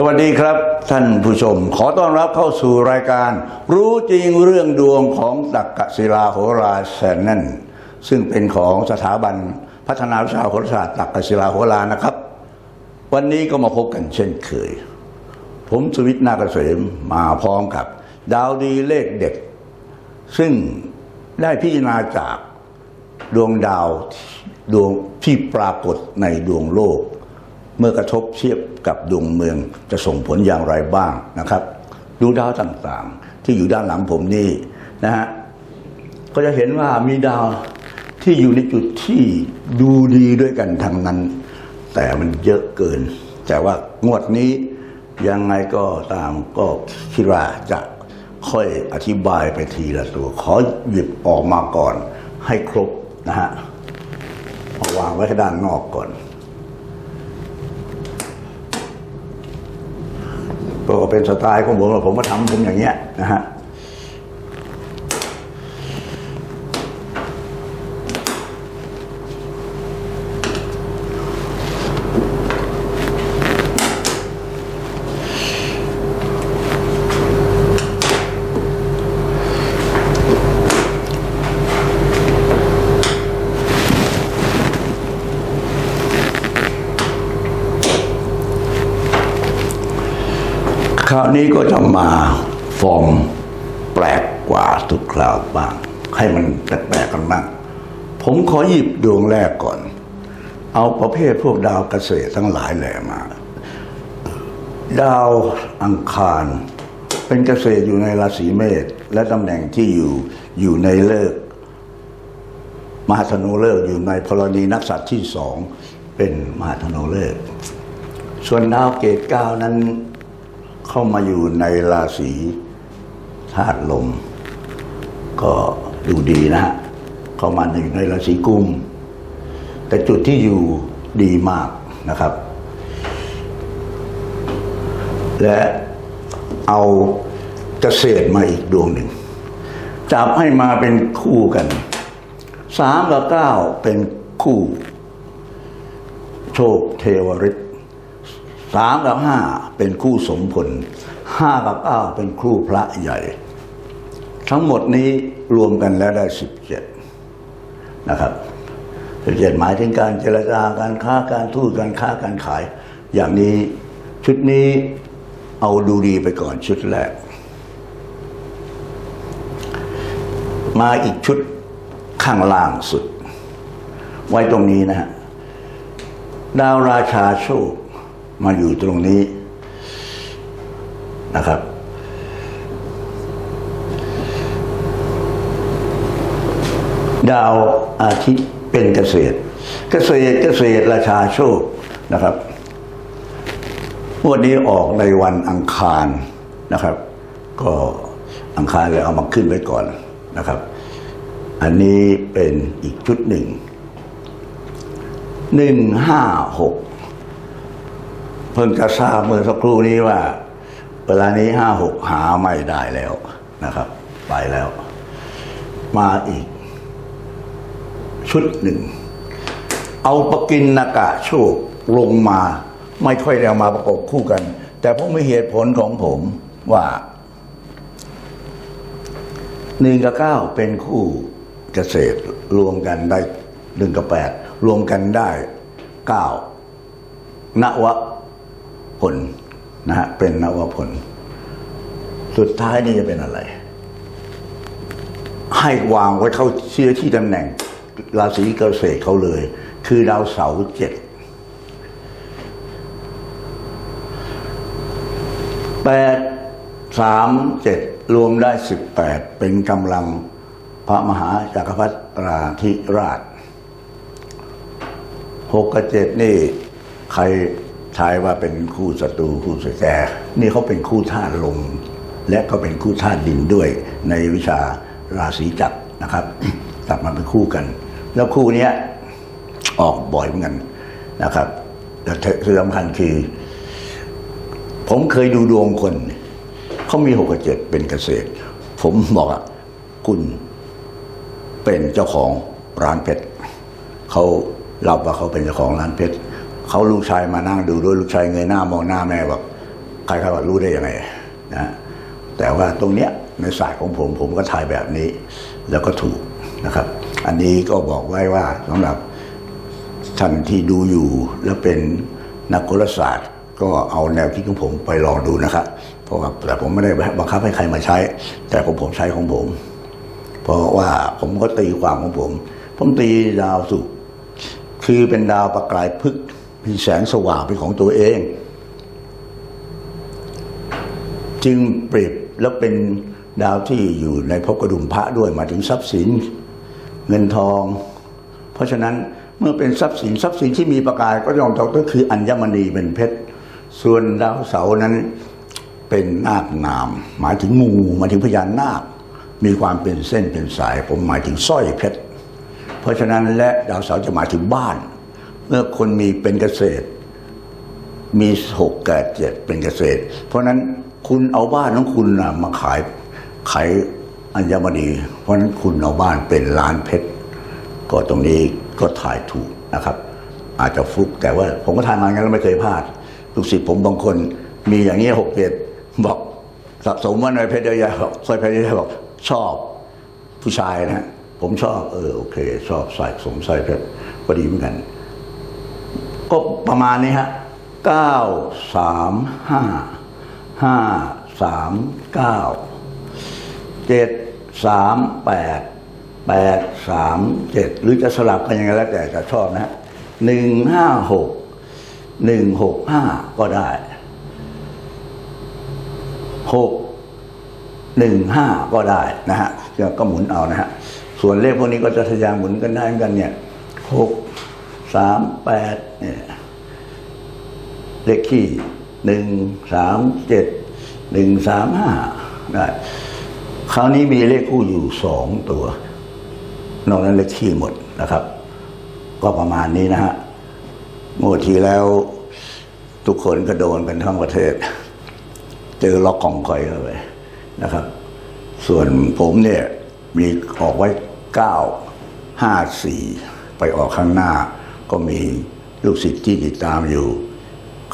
สวัสดีครับท่านผู้ชม ขอต้อนรับเข้าสู่รายการ รู้จริงเรื่องดวงของตักกศิลาโหราแชนแนซึ่งเป็นของสถาบันพัฒนาวิชาโหราศาสตร์ตักกศิลาโหรานะครับ วันนี้ก็มาพบกันเช่นเคย ผมสุวิทย์นาเกษมมาพร้อมกับ ดาวดีเลขเด็ด ซึ่งได้พิจารณาจากดวงดาวดวงที่ปรากฏในดวงโลก เมื่อกระทบเทียบกับดวงเมืองจะส่งผลอย่างไรบ้างนะครับดูดาวต่างๆ ที่อยู่ด้านหลังผมนี่นะฮะก็จะเห็นว่ามีดาวที่อยู่ในจุดที่ดูดีด้วยกันทั้งนั้น แต่มันเยอะเกิน แต่ว่างวดนี้ยังไงก็ตามก็คิดว่าจะค่อยอธิบายไปทีละตัว ขอหยิบออกมาก่อนให้ครบนะฮะเอาวางไว้ด้านนอกก่อน ก็เป็นสไตล์ของผมผมก็ทำผมอย่างเงี้ยนะฮะ ราวนี้ก็จะมาฟอร์มแปลกกว่าทุกคราวบ้าง ให้มันแปลกๆกันบ้าง ผมขอหยิบดวงแรกก่อน เอาประเภทพวกดาวเกษตรทั้งหลายแหล่มา ดาวอังคารเป็นเกษตรอยู่ในราศีเมษและตำแหน่งที่อยู่อยู่ในเลิกมหาธนูเลิกอยู่ในพลณีนักษัตร์ที่สองเป็นมหาธนูเลิกส่วนดาวเกตเก้านั้น เข้ามาอยู่ในราศีธาตุลม ก็ดูดีนะฮะเข้ามาอยู่ในราศีกุม แต่จุดที่อยู่ดีมากนะครับ และเอาเกษตรมาอีกดวงหนึ่ง จับให้มาเป็นคู่กันสามกับเก้าเป็นคู่ โชคเทวฤทธิ สามกับห้าเป็นคู่สมผลห้ากับเก้าเป็นคู่พระใหญ่ ทั้งหมดนี้รวมกันแล้วได้สิบเจ็ดนะครับสิบเจ็ดหมายถึงการเจรจาการค้าการทูตการค้าการขาย อย่างนี้ชุดนี้เอาดูดีไปก่อนชุดแรก มาอีกชุดข้างล่างสุด ไว้ตรงนี้นะฮะดาวราชาโชค มาอยู่ตรงนี้นะครับ ดาวอาทิตย์เป็นเกษตร เกษตรเกษตรราชาโชคนะครับวันนี้ออกในวันอังคารนะครับ ก็อังคารเลยเอามาขึ้นไว้ก่อนนะครับ อันนี้เป็นอีกชุดหนึ่งหนึ่งห้าหก พิ่งจะทราบเมื่อสักครู่นี้ว่า เวลานี้ห้าหกหาไม่ได้แล้วนะครับ ไปแล้ว มาอีก ชุดหนึ่ง เอาปกินนากะโชคลงมา ไม่ค่อยได้เอามาประกบคู่กัน แต่ผมมีเหตุผลของผมว่าหนึ่งกับเก้าเป็นคู่เกษตรรวมกันได้หนึ่งกับแปดรวมกันได้เก้านว ผลนะฮะเป็นนวผล สุดท้ายนี่จะเป็นอะไร ให้วางไว้เข้าเชื่อที่ตำแหน่ง ราศีเกษตรเขาเลย คือดาวเสาร์เจ็ดแปดสามเจ็ดรวมได้สิบแปดเป็นกำลังพระมหาจักรพรรดิราธิราชหกกับเจ็ดนี่ ใคร ทายว่าเป็นคู่ศัตรูคู่ศัตรูนี่เขาเป็นคู่ธาตุลมและก็เป็นคู่ธาตุดินด้วยในวิชาราศีจักรนะครับกลับมาเป็นคู่กัน แล้วคู่นี้ออกบ่อยเหมือนกันนะครับแต่ที่สำคัญคือ ผมเคยดูดวงคนเขามีหกกับเจ็ดเป็นเกษตร ผมบอกอะคุณเป็นเจ้าของร้านเพชรเขารับว่าเขาเป็นเจ้าของร้านเพชร เขาลูกชายมานั่งดูด้วยลูกชายเงยหน้ามองหน้าแม่บอกใครๆว่ารู้ได้ยังไงนะแต่ว่าตรงเนี้ยในศาสตร์ของผมผมก็ถ่ายแบบนี้ แล้วก็ถูกนะครับ อันนี้ก็บอกไว้ว่าสำหรับท่านที่ดูอยู่แล้วเป็นนักโหราศาสตร์ ก็เอาแนวคิดของผมไปลองดูนะครับเพราะว่าแต่ผมไม่ได้บังคับให้ใครมาใช้ แต่ผมผมใช้ของผม เพราะว่าผมก็ตีความของผม ผมตีดาวสุกคือเป็นดาวประกายพฤกษ มีแสงสว่างเป็นของตัวเอง จึงเปรียบแล้วเป็นดาวที่อยู่ในภพกระดุมพระด้วยหมายถึงทรัพย์สินเงินทอง เพราะฉะนั้นเมื่อเป็นทรัพย์สินทรัพย์สินที่มีประกายก็ยอมตกก็คืออัญมณีเป็นเพชร ส่วนดาวเสาร์นั้นเป็นนาคนาม หมายถึงงูหมายถึงพญานาค มีความเป็นเส้นเป็นสาย ผมหมายถึงสร้อยเพชร เพราะฉะนั้นและดาวเสาร์จะหมายถึงบ้าน เมื่อคนมีเป็นเกษตร มีหกแก่เจ็ดเป็นเกษตร เพราะฉะนั้นคุณเอาบ้านของคุณนะมาขายขายอัญมณี เพราะฉะนั้นคุณเอาบ้านเป็นล้านเพชร ก็ตรงนี้ก็ถ่ายถูกนะครับ อาจจะฟลุกแต่ว่า ผมก็ทายมางั้นแล้วไม่เคยพลาดลูกศิษย์ผมบางคนมีอย่างนี้หกเพชรบอกสะสมว่าในอยเพชรเยอะๆบอกสร้อยเพชรเยอะๆบอกชอบผู้ชายนะผมชอบเออโอเค ชอบใส่สวมสร้อยเพชรก็ดีเหมือนกัน ก็ประมาณนี้ฮะเก้าสามห้าห้าสามเก้าเจ็ดสามแปดแปดสามเจ็ดหรือจะสลับกันยังไงแล้วแต่จะชอบนะฮะหนึ่งห้าหกหนึ่งหกห้าก็ได้หกหนึ่งห้าก็ได้นะฮะก็หมุนเอานะฮะส่วนเลขพวกนี้ก็จะทะยานหมุนกันได้เหมือนกันเนี่ยหก สามแปดเนี่ยเลขที่หนึ่งสามเจ็ดหนึ่งสามห้าได้คราวนี้มีเลขคู่อยู่สองตัว นอกนั้นเลขที่หมดนะครับ ก็ประมาณนี้นะฮะงวดที่แล้ว ทุกคนก็โดนกันทั้งประเทศ เจอล็อกของคอยเข้าไปนะครับ ส่วนผมเนี่ยมีออกไว้เก้าห้าสี่ไปออกข้างหน้า ก็มีลูกศิษย์ที่ติดตามอยู่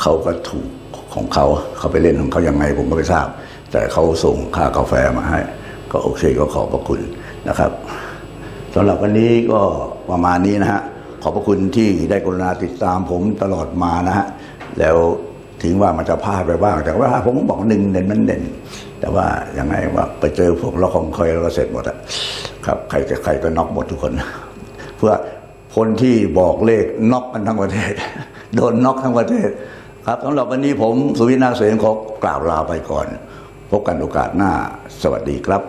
เขาก็ถูกของเขาเขาไปเล่นของเขายังไงผมก็ไม่ทราบ แต่เขาส่งค่ากาแฟมาให้ ก็โอเคก็ขอบพระคุณนะครับสำหรับวันนี้ก็ประมาณนี้นะฮะขอบพระคุณที่ได้กรุณาติดตามผมตลอดมานะฮะแล้วถึงว่ามันจะพลาดไปบ้างแต่ว่าผมบอกหนึ่งเด่นมันเด่น แต่ว่ายังไงว่าไปเจอพวกล็อกของคอยแล้วก็เสร็จหมดอะครับใครจะใครก็น็อกหมดทุกคน เพื่อ คนที่บอกเลขน็อกกันทั้งประเทศ โดนน็อกทั้งประเทศ ครับสำหรับวันนี้ผมสุวินาเสนขอกล่าวลาไปก่อน พบกันโอกาสหน้า สวัสดีครับ